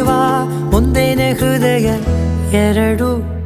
ವಾ ಮುಂದೇನೆ ಹೃದಯ ಎರಡು